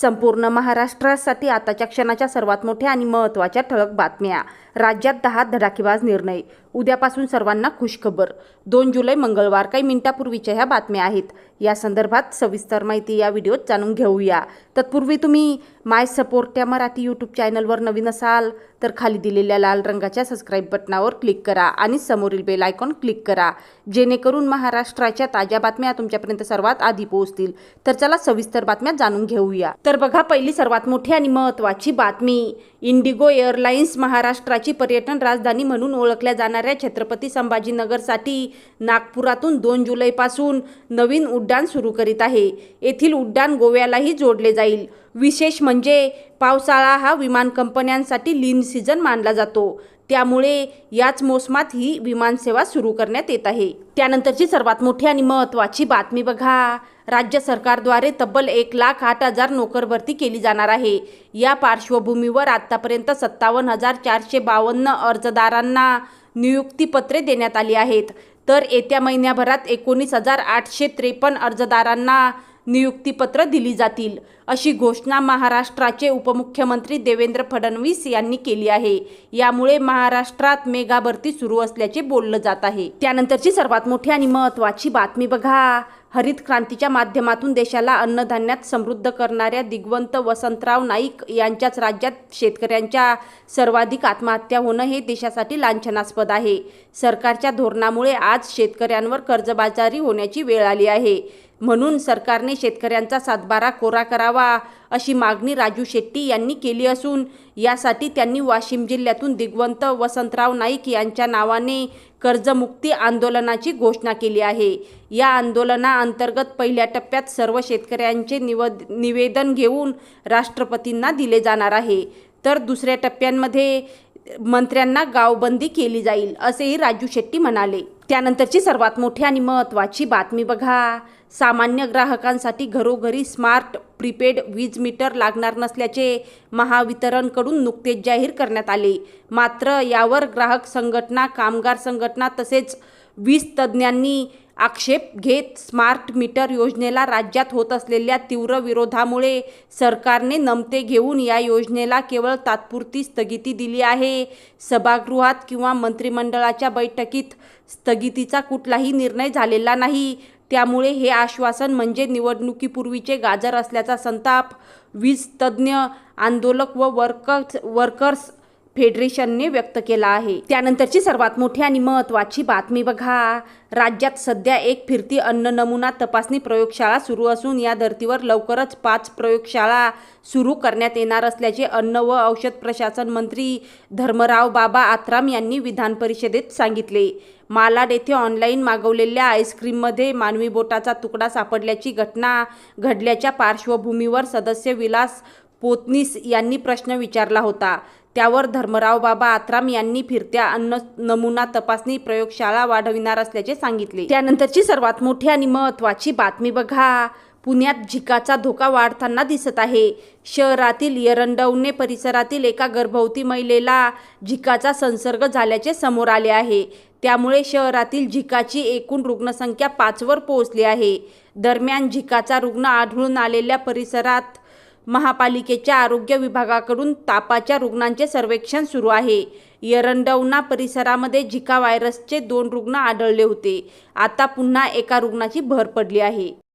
संपूर्ण महाराष्ट्रासाठी आताच्या क्षणाच्या सर्वात मोठ्या आणि महत्त्वाच्या ठळक बातम्या. राज्यात दहा धडाकेबाज निर्णय. उद्यापासून सर्वांना खुशखबर. दोन जुलै मंगळवार काही मिनिटापूर्वीच्या ह्या बातम्या आहेत. या संदर्भात सविस्तर माहिती या व्हिडिओत जाणून घेऊया. तत्पूर्वी तुम्ही माय सपोर्ट या मराठी यूट्यूब चॅनलवर नवीन असाल तर खाली दिलेल्या लाल रंगाच्या सबस्क्राईब बटनावर क्लिक करा आणि समोरील बेल आयकॉन क्लिक करा. जेणेकरून महाराष्ट्राच्या ताज्या बातम्या तुमच्यापर्यंत सर्वात आधी पोहोचतील. तर चला सविस्तर बातम्या जाणून घेऊया. तर बघा पहिली सर्वात मोठी आणि महत्त्वाची बातमी. इंडिगो एअरलाइन्स महाराष्ट्राची पर्यटन राजधानी म्हणून ओळखल्या जाणाऱ्या छत्रपती संभाजीनगरसाठी नागपुरातून दोन जुलैपासून नवीन उड्डाण सुरू करीत आहे. येथील उड्डाण गोव्यालाही जोडले जाईल. विशेष म्हणजे पावसाळा हा विमान कंपन्यांसाठी लीन सीझन मानला जातो. त्यामुळे याच मोसमात ही विमानसेवा सुरू करण्यात येत आहे. त्यानंतरची सर्वात मोठी आणि महत्त्वाची बातमी बघा. राज्य सरकारद्वारे तब्बल एक लाख आठ हजार नोकरभरती केली जाणार आहे. या पार्श्वभूमीवर आतापर्यंत सत्तावन्न हजार चारशे बावन्न अर्जदारांना नियुक्तीपत्रे देण्यात आली आहेत. तर येत्या महिन्याभरात एकोणीस हजार आठशे त्रेपन्न अर्जदारांना नियुक्तीपत्र दिली जातील. अशी घोषणा महाराष्ट्राचे उपमुख्यमंत्री देवेंद्र फडणवीस यांनी केली आहे. यामुळे महाराष्ट्रात मेगा भरती सुरू असल्याचे बोललं जात आहे. त्यानंतरची सर्वात मोठी आणि महत्त्वाची बातमी बघा. हरित क्रांतीच्या माध्यमातून देशाला अन्नधान्यात समृद्ध करणाऱ्या दिग्वंत वसंतराव नाईक यांच्याच राज्यात शेतकऱ्यांच्या सर्वाधिक आत्महत्या होणं हे देशासाठी लांछनास्पद आहे. सरकारच्या धोरणामुळे आज शेतकऱ्यांवर कर्जबाजारी होण्याची वेळ आली आहे. म्हणून सरकारने शेतकऱ्यांचा सातबारा कोरा करावा अशी मागणी राजू शेट्टी यांनी केली असून यासाठी त्यांनी वाशिम जिल्ह्यातून दिग्वंत वसंतराव नाईक यांच्या नावाने कर्जमुक्ती आंदोलनाची घोषणा केली आहे. या आंदोलनाअंतर्गत पहिल्या टप्प्यात सर्व शेतकऱ्यांचे निवद निवेदन घेऊन राष्ट्रपतींना दिले जाणार आहे. तर दुसऱ्या टप्प्यांमध्ये मंत्र्यांना गावबंदी केली जाईल असेही राजू शेट्टी म्हणाले. त्यानंतरची सर्वात मोठी आणि महत्त्वाची बातमी बघा. सामान्य ग्राहकांसाठी घरोघरी स्मार्ट प्रीपेड वीज मीटर लागणार नसल्याचे महावितरणकडून नुकतेच जाहीर करण्यात आले. मात्र यावर ग्राहक संघटना कामगार संघटना तसेच वीज तज्ज्ञांनी आक्षेप घेत स्मार्ट मीटर योजनेला राज्यात होत असलेल्या तीव्र विरोधामुळे सरकारने नमते घेऊन या योजनेला केवळ तात्पुरती स्थगिती दिली आहे. सभागृहात किंवा मंत्रिमंडळाच्या बैठकीत स्थगितीचा कुठलाही निर्णय झालेला नाही. त्यामुळे हे आश्वासन म्हणजे निवडणुकीपूर्वीचे गाजर असल्याचा संताप वीज तज्ज्ञ आंदोलक व वर्कर्स वर्कर्स फेडरेशनने व्यक्त केला आहे. त्यानंतरची सर्वात मोठी आणि महत्त्वाची बातमी बघा. राज्यात सध्या एक फिरती अन्न नमुना तपासणी प्रयोगशाळा सुरू असून या धर्तीवर लवकरच पाच प्रयोगशाळा सुरू करण्यात येणार असल्याचे अन्न व औषध प्रशासन मंत्री धर्मराव बाबा आत्राम यांनी विधान परिषदेत सांगितले. मालाड येथे ऑनलाईन मागवलेल्या आईस्क्रीममध्ये मानवी बोटाचा तुकडा सापडल्याची घटना घडल्याच्या पार्श्वभूमीवर सदस्य विलास पोतनीस यांनी प्रश्न विचारला होता. त्यावर धर्मराव बाबा आत्राम यांनी फिरत्या अन्न नमुना तपासणी प्रयोगशाळा वाढविणार असल्याचे सांगितले. त्यानंतरची सर्वात मोठी आणि महत्त्वाची बातमी बघा. पुण्यात झिकाचा धोका वाढताना दिसत आहे. शहरातील एरंडवणे परिसरातील एका गर्भवती महिलेला झिकाचा संसर्ग झाल्याचे समोर आले आहे. त्यामुळे शहरातील झिकाची एकूण रुग्णसंख्या पाचवर पोहोचली आहे. दरम्यान झिकाचा रुग्ण आढळून आलेल्या परिसरात महापालिकेच्या आरोग्य विभागाकडून तापाच्या रुग्णांचे सर्वेक्षण सुरू आहे. यरंडवना परिसरामध्ये झिका व्हायरसचे दोन रुग्ण आढळले होते. आता पुन्हा एका रुग्णाची भर पडली आहे.